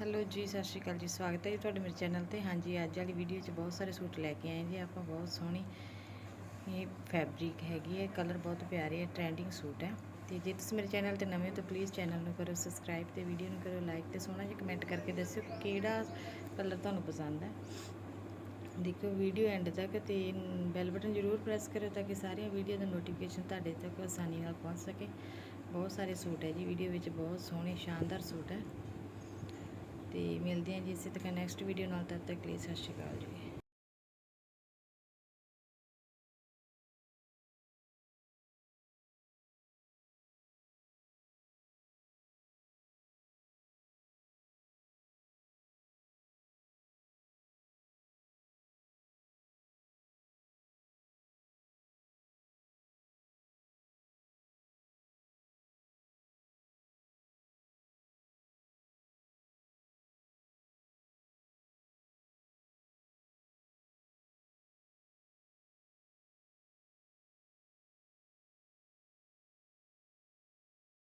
Hello ਜੀ, ਸਤਿ ਸ਼੍ਰੀ ਅਕਾਲ ਜੀ, ਸਵਾਗਤ ਹੈ ਜੀ ਤੁਹਾਡੇ ਮੇਰੇ ਚੈਨਲ ਤੇ। ਹਾਂਜੀ, ਅੱਜ ਵਾਲੀ ਵੀਡੀਓ 'ਚ ਬਹੁਤ ਸਾਰੇ ਸੂਟ ਲੈ ਕੇ ਆਏ ਜੀ। ਆਪਾਂ ਬਹੁਤ ਸੋਹਣੀ ਇਹ ਫੈਬਰਿਕ ਹੈਗੀ ਹੈ ਕਲਰ ਬਹੁਤ ਪਿਆਰੇ ਹੈ ਟ੍ਰੈਂਡਿੰਗ ਸੂਟ ਹੈ। ਤੇ ਜੇ ਤੁਸੀਂ ਮੇਰੇ ਚੈਨਲ ਤੇ ਨਵੇਂ ਹੋ ਤਾਂ ਪਲੀਜ਼ ਚੈਨਲ ਨੂੰ ਕਰੋ ਸਬਸਕ੍ਰਾਈਬ ਤੇ ਵੀਡੀਓ ਨੂੰ ਕਰੋ ਲਾਈਕ ਤੇ ਸੋਹਣਾ ਜਿਹਾ ਕਮੈਂਟ ਕਰਕੇ ਦੱਸਿਓ ਕਿ ਕਿਹੜਾ ਕਲਰ ਤੁਹਾਨੂੰ ਪਸੰਦ ਹੈ। ਦੇਖੋ ਵੀਡੀਓ ਐਂਡ ਤੱਕ ਤੇ ਬੈਲ ਬਟਨ ਜ਼ਰੂਰ ਪ੍ਰੈਸ ਕਰੋ ਤਾਂ ਕਿ ਸਾਰੀਆਂ ਵੀਡੀਓ ਦਾ ਨੋਟੀਫਿਕੇਸ਼ਨ ਤੁਹਾਡੇ ਤੱਕ ਆਸਾਨੀ ਨਾਲ ਪਹੁੰਚ ਸਕੇ। ਬਹੁਤ ਸਾਰੇ ਸੂਟ ਹੈ ਜੀ ਵੀਡੀਓ ਵਿੱਚ ਬਹੁਤ ਸੋਹਣੇ, ਸ਼ਾਨਦਾਰ ਸੂਟ ਹੈ। ਤੇ ਮਿਲਦੇ ਹਾਂ ਜੀ ਇਸੇ ਤਰ੍ਹਾਂ ਨੈਕਸਟ ਵੀਡੀਓ ਨਾਲ, ਤਦ ਤੱਕ ਲਈ ਸਤਿ ਸ਼੍ਰੀ ਅਕਾਲ ਜੀ।